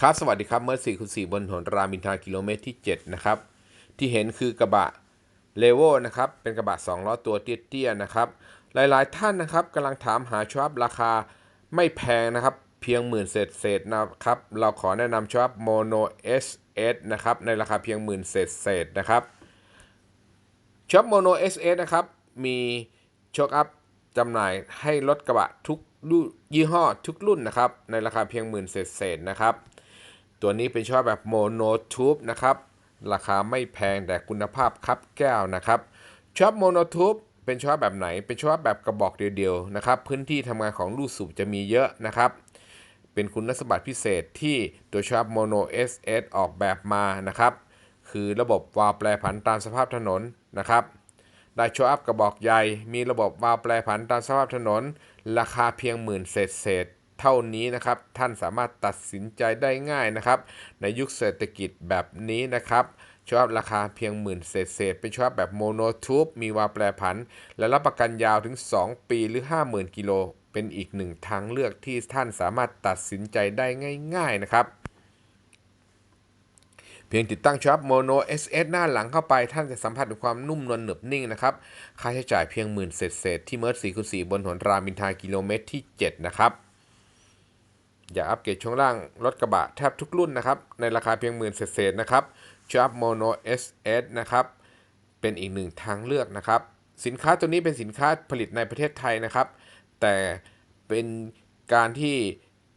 ครับ สวัสดีครับ เมื่อ4คูณ4บนถนนรามินทากิโลเมตรที่ 7 นะครับ ที่เห็นคือกระบะเลโวนะครับ เป็นกระบะ2ล้อตัวเตี้ยๆนะครับ หลายๆท่านนะครับกำลังถามหาชอปราคาไม่แพงนะครับ เพียงหมื่นเศษเศษนะครับ เราขอแนะนำชอปโมโน SS นะครับ ในราคาเพียงหมื่นเศษเศษนะครับช็อปโมโน SS นะครับ มีโชคอัพจำหน่ายให้รถกระบะทุกยี่ห้อทุกรุ่นนะครับ ในราคาเพียงหมื่นเศษๆนะครับ ตัวนี้เป็นช็อแบบโมโนทูบนะครับ ราคาไม่แพงแต่คุณภาพครับแก้วนะครับช็อโมโนทูบเป็นช็อแบบไหน เป็นช็อแบบกระบอกเดียวๆนะครับ พื้นที่ทำงานของลูกสูบจะมีเยอะนะครับ เป็นคุณสมบัติพิเศษที่ตัวช็อโมโน SS ออกแบบมานะครับ คือระบบวาล์วแปรผันตามสภาพถนนนะครับได้โชว์อัพกระบอกใหญ่ มีระบบวาล์วแปรผันตามสภาพถนน ราคาเพียงหมื่นเศษเศษ เท่านี้นะครับ ท่านสามารถตัดสินใจได้ง่ายนะครับ ในยุคเศรษฐกิจแบบนี้นะครับชอัพราคาเพียงหมื่นเศษเศษเป็นชอัพแบบโมโนทูบมีวาแปรผัน และรับประกันยาวถึง 2 ปีหรือ 50,000 กิโล เป็นอีกหนึ่งทางเลือกที่ท่านสามารถตัดสินใจได้ง่าย ๆนะครับเพียงติดตั้งช็อปโมโน SS หน้าหลังเข้าไปท่านจะสัมผัสถึงความนุ่มนวลเหนึบนิ่งนะครับ ค่าใช้จ่ายเพียงหมื่นเศษเศษที่เมิร์4คูณ4บนถนนรามอินทากิโลเมตรที่ 7 นะครับ อย่าอัปเกรดช่วงล่างรถกระบะแทบทุกรุ่นนะครับ ในราคาเพียงหมื่นเศษนะครับช็อปโมโน SS นะครับเป็นอีกหนึ่งทางเลือกนะครับ สินค้าตัวนี้เป็นสินค้าผลิตในประเทศไทยนะครับ แต่เป็นการที่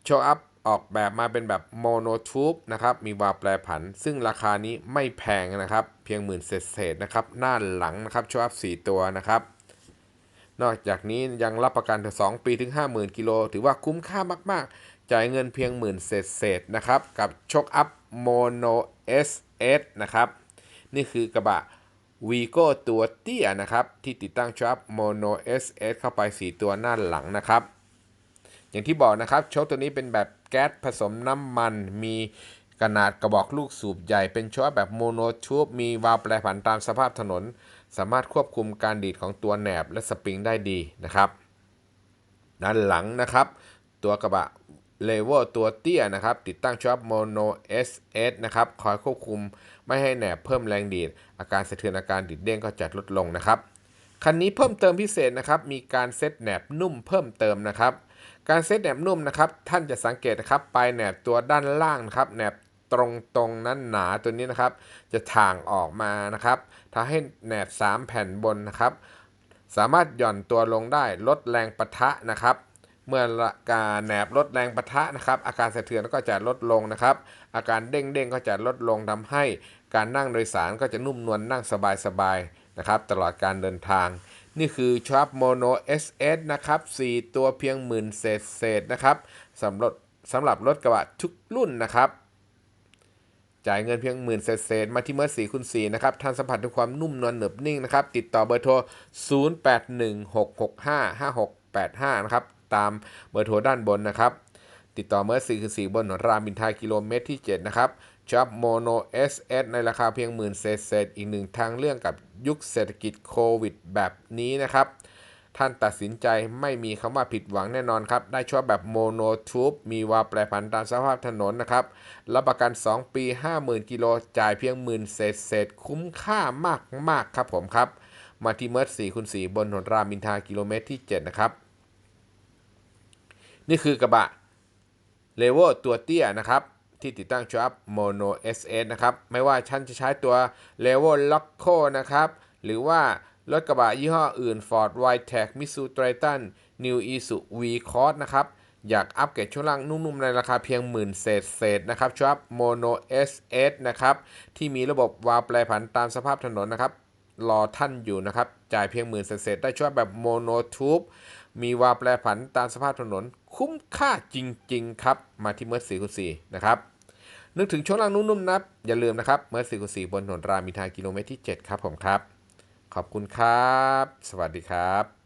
โชว์อัพออกแบบมาเป็นแบบโมโนทูบนะครับ มีวาล์วแปรผัน ซึ่งราคานี้ไม่แพงนะครับ เพียงหมื่นเศษนะครับ หน้าหลังนะครับโชว์อัพ4ตัวนะครับ นอกจากนี้ยังรับประกันถึง2ปีถึง 50,000 กิโล ถือว่าคุ้มค่ามากๆ จ่ายเงินเพียงหมื่นเศษๆนะครับ กับโชคอัพโมโน SS นะครับ นี่คือกระบะวีโก้ตัวเตี้ยนะครับ ที่ติดตั้งช็อปโมโน SS เข้าไป 4 ตัวหน้าหลังนะครับ อย่างที่บอกนะครับโชคตัวนี้เป็นแบบแก๊สผสมน้ำมันมีขนาดกระบอกลูกสูบใหญ่เป็นโชคแบบโมโนทูบมีวาล์วแปรผันตามสภาพถนน สามารถควบคุมการดีดของตัวแหนบและสปริงได้ดีนะครับ ด้านหลังนะครับ ตัวกระบะ เลเวลตัวเตี้ยนะครับ ติดตั้งช็อปโมโน SS นะครับ คอยควบคุมไม่ให้แหนบเพิ่มแรงดีด อาการสะเทือนอาการดิดเด้งก็จะลดลงนะครับ คันนี้เพิ่มเติมพิเศษนะครับ มีการเซตแหนบนุ่มเพิ่มเติมนะครับ การเซตแหนบนุ่มนะครับ ท่านจะสังเกตนะครับ ปลายแหนบตัวด้านล่างนะครับ แหนบตรงตรงๆนั้นหนาตัวนี้นะครับ จะถ่างออกมานะครับทำให้แหนบ 3 แผ่นบนนะครับ สามารถหย่อนตัวลงได้ลดแรงปะทะนะครับ เมื่อการแหนบลดแรงปะทะนะครับอาการสะเทือนก็จะลดลงนะครับ อาการเด้งเด้งก็จะลดลงทำให้ การนั่งโดยสารก็จะนุ่มนวลนั่งสบายๆนะครับ ตลอดการเดินทาง นี่คือชอปโมโน SS นะครับ 4 ตัวเพียงหมื่นเศษเศษนะครับสำหรับสำหรับรถกระบะทุกรุ่นนะครับจ่ายเงินเพียงหมื่นเศษมาที่เมื่อ4คูณ4นะครับท่านสัมผัสถึงความนุ่มนวลเหนึบนิ่งนะครับ ติดต่อเบอร์โทร 0816655685 นะครับ ตามเบอร์โทรด้านบนนะครับ ติดต่อเมื่อ4คูณ4บนถนนรามินทากิโลเมตรที่ 7 นะครับช็อปโมโน SS ในราคาเพียงหมื่นเศษๆอีกหนึ่งทางเรื่องกับยุคเศรษฐกิจโควิดแบบนี้นะครับ ท่านตัดสินใจไม่มีคำว่าผิดหวังแน่นอนครับ ได้ชอบแบบโมโนทูบมีวาวแปรผันตามสภาพถนนนะครับ รับประกัน 2 ปี 50,000 กิโลจ่ายเพียงหมื่นเศษเศษคุ้มค่ามากมากครับผมครับ มาที่เมิร์4คูณ4บนถนนรามอินทากิโลเมตรที่ 7 นะครับ นี่คือกระบะเลเวลตัวเตี้ยนะครับ ที่ติดตั้งช็อปโมโน SS นะครับ ไม่ว่าท่านจะใช้ตัว l e v e l l o c k o นะครับ หรือว่ารถกระบะยี่ห้ออื่น Ford w i t e c Mitsubishi Triton New Isuzu V-Cross นะครับ อยากอัปเกรดช่วงล่างนุ่มๆ ในราคาเพียงหมื่นเศษเศษนะครับช็อปโมโน SS นะครับ ที่มีระบบวาล์วแปรผันตามสภาพถนนนะครับรอท่านอยู่นะครับ จ่ายเพียงหมื่นเศษๆได้ช่วยแบบโมโนทูบ มีวาวแปรผันตามสภาพถนนคุ้มค่าจริง ๆ ครับ มาที่เมื่อ4คูณ4นะครับนึกถึงช่วงล่างนุ่มๆนะอย่าลืมนะครับเมื่อ4คูณ4บนถนนรามินทากิโลเมตรที่ 7 ครับผมครับ ขอบคุณครับ สวัสดีครับ